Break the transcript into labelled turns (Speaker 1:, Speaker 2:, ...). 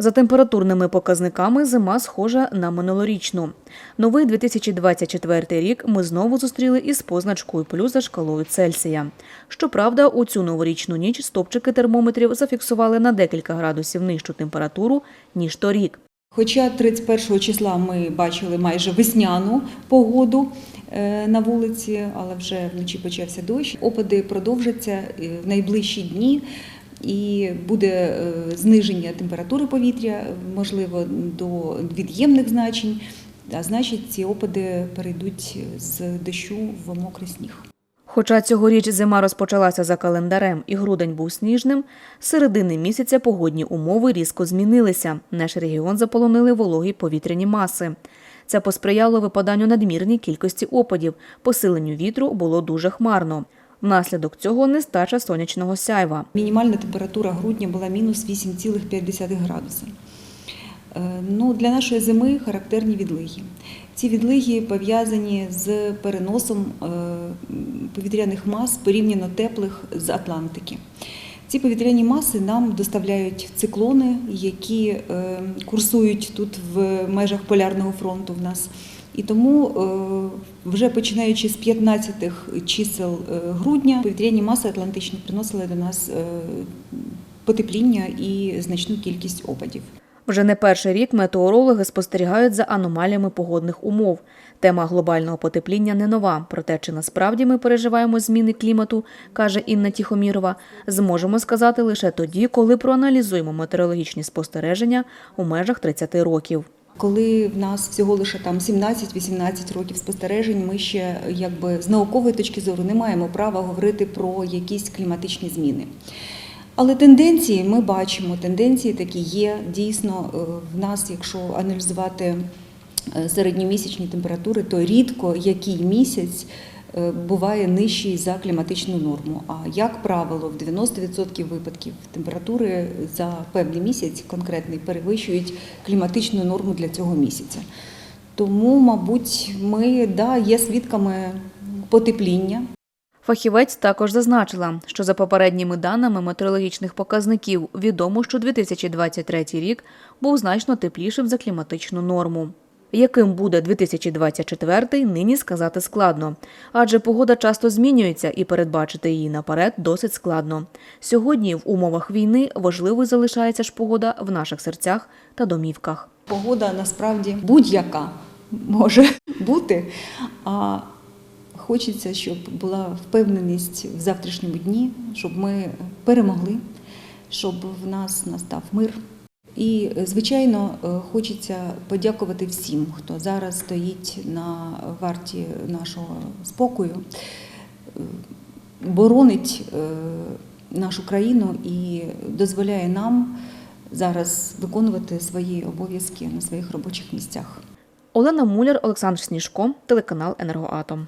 Speaker 1: За температурними показниками зима схожа на минулорічну. Новий 2024 рік ми знову зустріли із позначкою плюс за шкалою Цельсія. Щоправда, у цю новорічну ніч стопчики термометрів зафіксували на декілька градусів нижчу температуру ніж торік.
Speaker 2: Хоча 31 числа ми бачили майже весняну погоду е, на вулиці, але вже вночі почався дощ. Опади продовжаться е, в найближчі дні. І буде е, зниження температури повітря, можливо, до від'ємних значень, а значить, ці опади перейдуть з дощу в мокрий сніг.
Speaker 1: Хоча цьогоріч зима розпочалася за календарем і грудень був сніжним, з середини місяця погодні умови різко змінилися. Наш регіон заполонили вологі повітряні маси. Це посприяло випаданню надмірній кількості опадів, посиленню вітру було дуже хмарно. Внаслідок цього нестача сонячного сяйва.
Speaker 2: Мінімальна температура грудня була мінус 8,5 градуса. Е, Ну, для нашої зими характерні відлиги. Ці відлиги пов'язані з переносом е, повітряних мас порівняно теплих з Атлантики. Ці повітряні маси нам доставляють циклони, які е, курсують тут в межах полярного фронту в нас. І тому е, вже починаючи з 15 чисел е, грудня повітряні маси атлантичні приносили до нас е, потепління і значну кількість опадів.
Speaker 1: Вже не перший рік метеорологи спостерігають за аномаліями погодних умов. Тема глобального потепління не нова. Проте, чи насправді ми переживаємо зміни клімату, каже Інна Тіхомірова, зможемо сказати лише тоді, коли проаналізуємо метеорологічні спостереження у межах 30 років.
Speaker 2: Коли в нас всього лише там 17-18 років спостережень, ми ще якби з наукової точки зору не маємо права говорити про якісь кліматичні зміни. Але тенденції ми бачимо, тенденції такі є. Дійсно, е, в нас, якщо аналізувати е, середньомісячні температури, то рідко який місяць буває нижчий за кліматичну норму. А як правило, в 90% випадків температури за певний місяць конкретний перевищують кліматичну норму для цього місяця. Тому, мабуть, ми да, є свідками потепління.
Speaker 1: Фахівець також зазначила, що за попередніми даними метеорологічних показників відомо, що 2023 рік був значно теплішим за кліматичну норму. Яким буде 2024, нині сказати складно, адже погода часто змінюється і передбачити її наперед досить складно. Сьогодні в умовах війни важливою залишається ж погода в наших серцях та домівках.
Speaker 2: Погода насправді будь-яка може бути. А хочеться, щоб була впевненість в завтрашньому дні, щоб ми перемогли, щоб в нас настав мир. І, звичайно, е, хочеться подякувати всім, хто зараз стоїть на варті нашого спокою, е, боронить е, нашу країну і дозволяє нам зараз виконувати свої обов'язки на своїх робочих місцях.
Speaker 1: Олена Муляр, Олександр Сніжко, телеканал Енергоатом.